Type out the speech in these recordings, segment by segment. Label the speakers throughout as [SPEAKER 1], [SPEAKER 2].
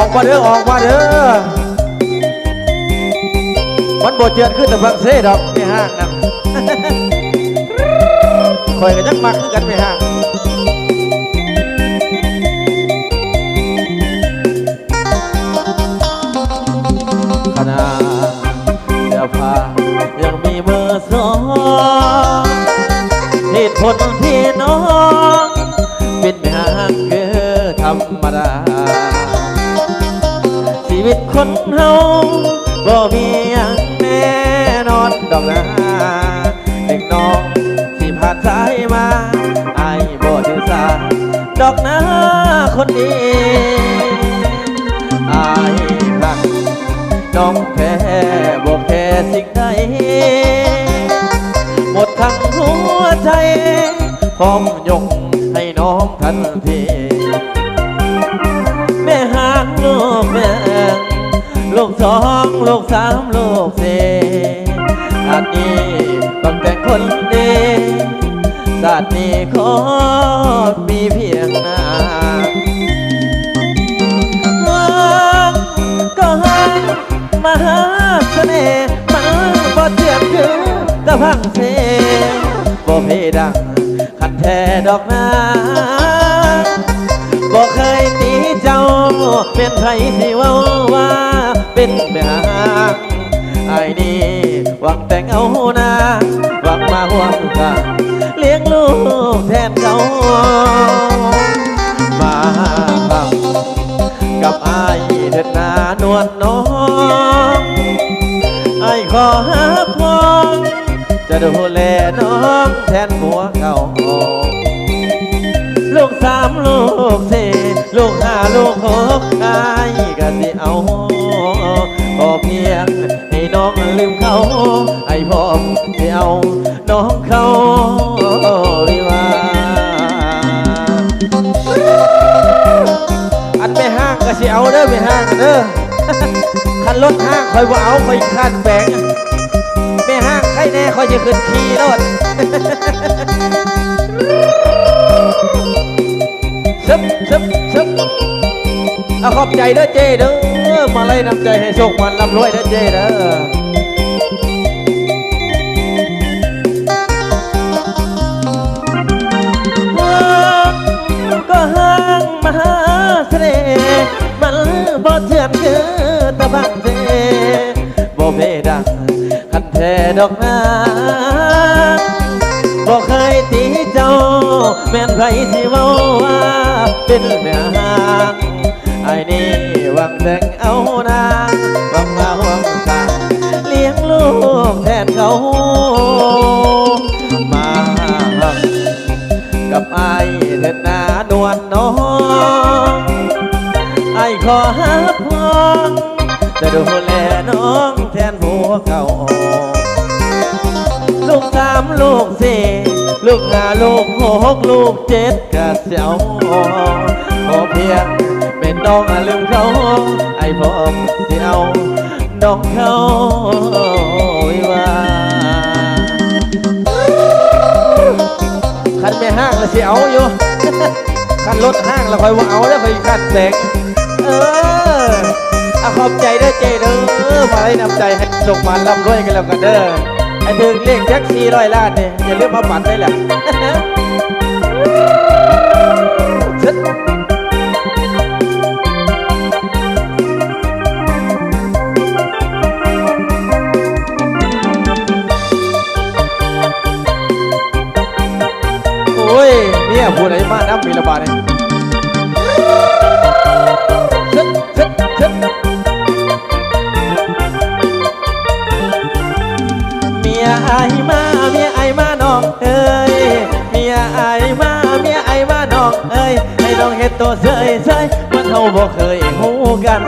[SPEAKER 1] อกมาเด้อออกมาเด้อมันบ่เจือนขึ้นแต่ฟังเซ่ดอกไม่ห้างนะคอยกันยักมักคือกันไม่ห้างขณะเสื้อผ้ายังมีเบอร์สองเหตุผลที่น้อง เป็นไม่ห้างคือธรรมดาชี วิตคนเฮาบ่มีอย่างแน่นอนดอกนะเด็กน้องที่ผ่านสายมาไอ้บ่ถือสาดอกนะคนดีไอ้รักน้องแค่บ่แค่สิ่งใดหมดทั้งหัวใจพร้อมยกให้น้องทันทีแม่หางลูกแม่ ลูกสองลูกสามลูกสี่อันนี้ต้องแต่งคนดีศาตร์นี้ขอมีเพียงหน้ารักก็หักมาหาเสน่ห์มาบ่เทียบถึงกระพังเสบ่เพดังขันแท้ดอกนาบอกเคยตีเจ้าเป็นไผสิเว่าว่า วังแต่งเอานาหวังมาห่วงกันเลี้ยงลูกแทนเขามาฟังกับไอ้ายเถิดนานวลน้องไอ้ขอหาพองจะดูแลน้องแทนหัวเก่าลูกสามลูกสี่ลูกห้าลูกหกอายก็สิเอาพอเพียง องลืมเขาไอ้พ่อมสิเอาน้องเขาวิวาอันไม่ห้างก็สิเอาเด้อไม่ห้างเด้อคันรถห้างคอยว่าเอาคอยคันแบงไม่ห้างใครแน่คอยจะขึ้นขี่รถซึบซึบซึบเอาขอบใจเด้อเจเด้อมาไล่นำใจให้โชคมันร่ำรวยเด้อเจเด้อ บ่เถื่อนคือตะบังเจบ่เพดังคันแท้ดอกนาบอกเคยตีเจ้า แม่นไผสิเว้าว่าเป็นแม่หางไอ้นี่หวังแต่งเอานางหวัง เก่าลูกสามลูกสี่ลูกห้าลูกหกลูกเจ็ดกะเสียวขอเพียงเป็นน้องลืมเขาไอ้พ่อมเสียวน้องเขาวิวาคันไม่ห้างแล้วเสียวอยู่คันรถห้างแล้วคอยว่าเอาแล้วคอยคันแตกเออ บใจเด้อเจเด้อมาให้นำใจให้ส่งมาร่ำรวยกันแล้วกันเด้อไอ้ถึงเลขแท็กซี่ร้อยล้านเนี่ยอย่าลืมมาปัดได้แหละโอ้ยเนี่ยผู้ใดมาน้ำมีระบาดเนี่ย เฮ็ดตัวเสยเสยมันเท่าบ่เคยหูกัน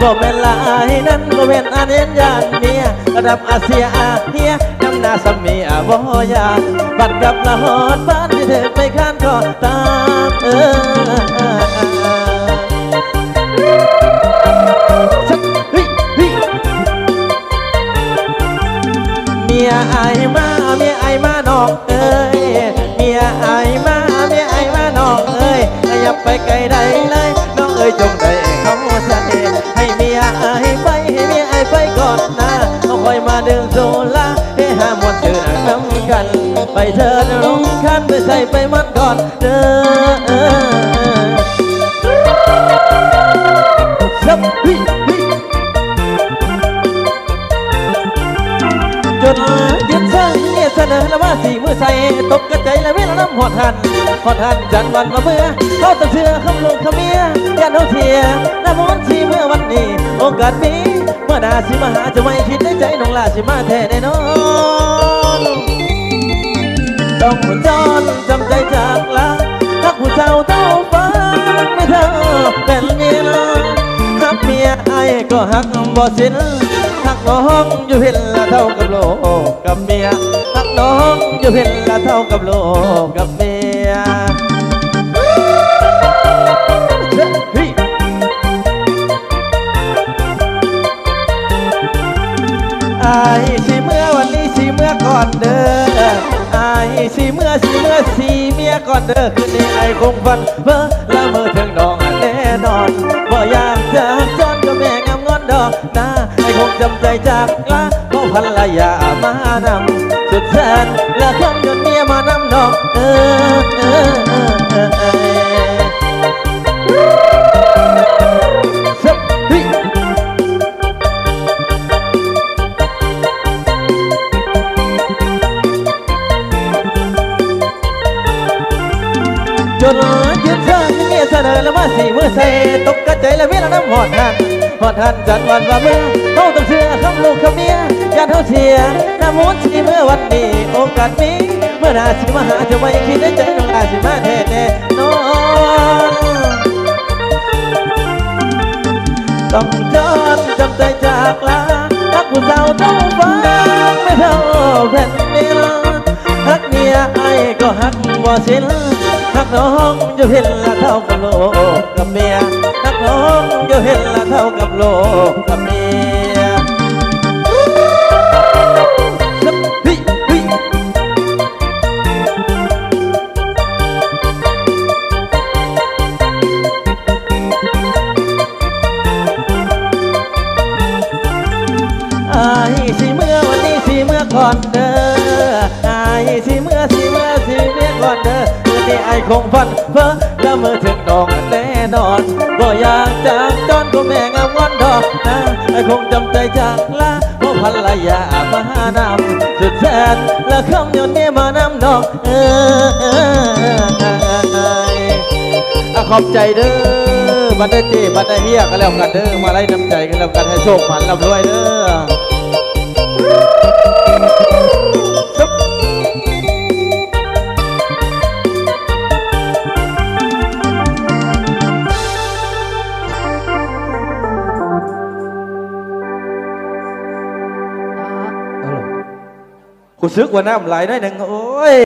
[SPEAKER 1] บ่แม่นลายนั้นบ่แม่นอันเอ็นยานเมียระดับอาเซียอาเฮียน้ำหน้าสมีอาบ่ยาบัดกับละหอดบ้านที่เธอไปข้านก็ตามเออ ไปไกลใดเลยน้องเอ๋ยจงได้เขาเสน่ห์ให้เมียไอ้ไปให้เมียไอ้ไปก่อนนะเขาคอยมาดึงโซล่าให้หามวนเจอน้ำกัน ไปเธอลงคันไปใส่ไปมัดก่อนเด้อ นเนี่ยเสนอแล้วว่าสี่มือใส่ตบกระใจและเวลาน้ำหอดหันหอดหันจันวันมาเมื่อเขาต้องเชื่อคำลูกคำเมียยันเขาเทียน้ำมันสีเมื่อวันนี้ โอกาสมีเมื่อหนาสิมาหาจะไม่คิดในใจน้องลาสิมาแท้แน่นอนต้องหุ่นจอนจำใจจากลาทักผู้เจ้าเท่าฟ้าไม่เท่าเป็นเมียน้องหักเมียไอ้ก็หักบ่สิ้นหักน้องอยู่เห็นละเท่ากับโลกกับเมีย หักน้องอยู่เห็นละเท่ากับโลกกับเมียเฮ้ยอายสิเมื่อวันนี้สิเมื่อก่อนเด้ออายสิเมื่อสิเมื่อสีเมียก่อนเด้อคืนนี้ไอ้คงฝันเพ้อละเมื่อถึงดองแน่นอนบ่อยากจะจนก็แม่งามงอนดอกนะไอ้คงจำใจจากลาเพราะภรรยามานละยนเมียมานำ ดอกเออเออเออเออเออสับฮิจนยืนเชิงเมียเส นอแล้วมาสี่านจัดหันจันวันว่าเมื่อเขาต้องเชื่อคำลูกคำเมียยานเขาเชียน้ำมูลสีเมื่อวันนี้โอกาสมีเมื่อหนาสิมาหาจะไม่คิดในใจน้องอาสิมาแท้แน่นอนต้องจอนจำใจจากลาทักผู้สาวต้องฟังไม่เท่าแผ่น บ่สิ้นฮักน้องอยู่เห็นละเท่ากับโลกกับเมียฮักน้องอยู่เห็นละเท่ากับโลกกับเมียซับฮิฮิอายสิเมื่อวันนี้สิเมื่อก่อนเด้อ ไอายคงฝันเพ้อแล้วเมื่อถึงดอกแน่นอนบ่อยากจากจอนก็แม่งามวันดอกนะไอคงจำใจจากลาเพราะภรรยามานำสุดแสนและคำยนต์นี้มานำดอกเออเออขอบใจเด้อบัดได้เจบัดได้เฮียกันแล้วกันเด้อมาไล่น้ำใจกันแล้วกันให้โชคมันร่ำรวยเด้อ กูซึกว่าน้ำไหลได้หนึ่งโอ้ย